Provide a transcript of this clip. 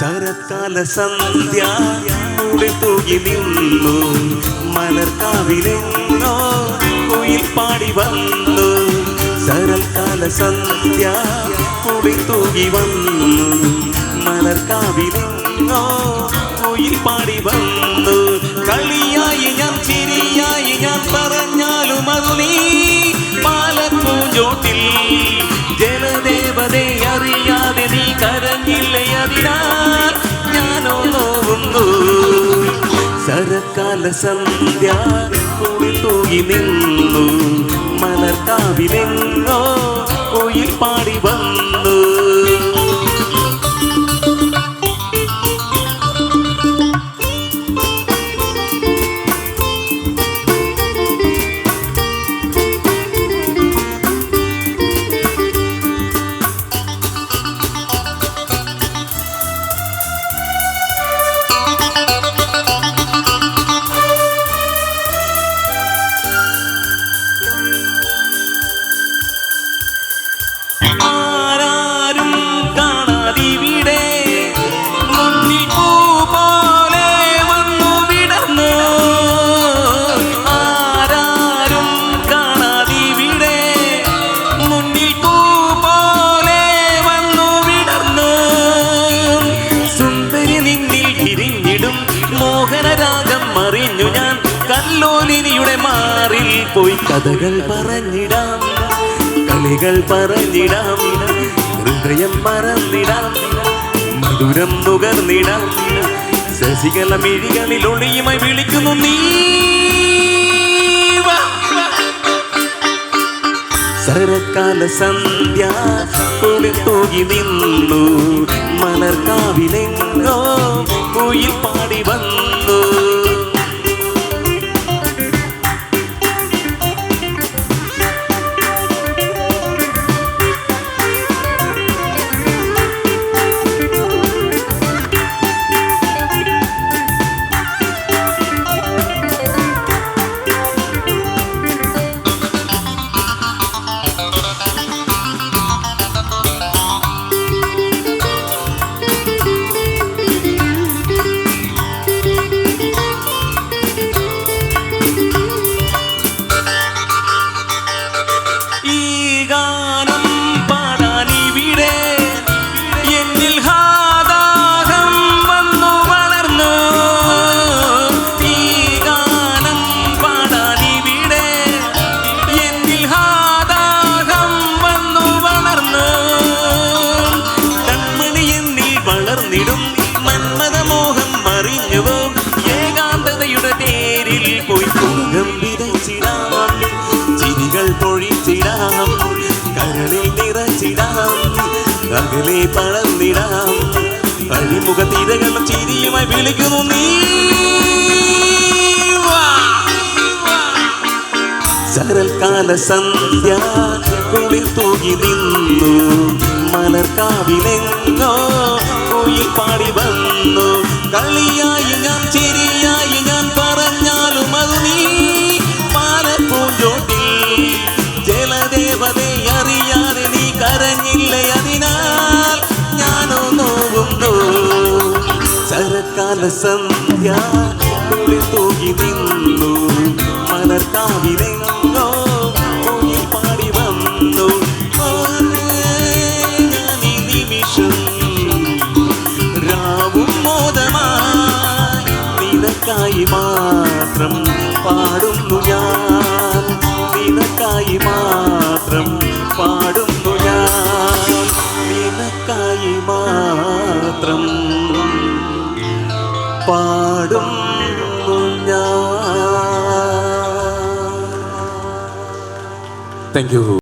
ശരത്കാല സന്ധ്യ കൂടെ തൂകി നിന്നു. മലർക്കാവിലെന്നോ കുയിൽ പാടി വന്നു. ശരത്കാല സന്ധ്യ കൂടി തൂകി വന്നു. മലർക്കാവിലെന്നോ കുയിൽ പാടി വന്നു. കളിയായി ഞാൻ ചിരിയായി ഞാൻ പറഞ്ഞാലും അത് നീ പാലപ്പൂഞ്ചോട്ടിൽ. ജലദേവതയെ അറിയാതെ നീ കരഞ്ഞില്ലേ അതിനാൽ ശരക്കാല സന്ധ്യ കൂടി തൂകി നിന്നു മലർക്കാവിലെങ്ങോ കോയിൽ പാടി വന്നു. മോഹനരാഗം മറിഞ്ഞു ഞാൻ. കല്ലോലിനിയുടെ മാറിൽ പോയി കഥകൾ പറഞ്ഞിടാം. കളികൾ പറഞ്ഞിടാം. ഹൃദയം മറന്നിടാം. മധുരം നുകർന്നിടാം. ശശികല മിഴികളിൽ ഒളിയുമായി വിളിക്കുന്നു നീ ശരത്കാല സന്ധ്യ കുളി നിന്നു. മലർ മലർക്കാവിലെങ്ങോ വളർന്നിടും മന്മഥമോഹം മറിഞ്ഞുവോ? ഏകാന്തതയുടെ തേരിൽ പോയി കുങ്കം വിതച്ചിടാം. ചിരികൾ പൊഴിച്ചിടാം. കരളിൽ നിറച്ചിടാം. അകലെ പഴന്നിടാം അഴിമുഖ തിരകൾ ചിരിയുമായി വിളിക്കുന്നു നീ. വാ. ശരൽക്കാല സന്ധ്യ കുളിർ തൂകി നിന്നു. മലർക്കാവിലെങ്ങോ കുയിൽ പാടി വന്നു. കളിയായി ഞാൻ ചിരിയായി ഞാൻ പറഞ്ഞാലും അത് നീ പാലപ്പൂഞ്ചോട്ടിൽ. ജലദേവതയെ അറിയാതെ നീ കരഞ്ഞില്ല അതിനാൽ ഞാനോ നോവുന്നു. ശരക്കാല സന്ധ്യ തൂകി നിന്നു. മലർക്കാവിലെങ്ങോ പാടുന്നു ഞാൻ. Thank you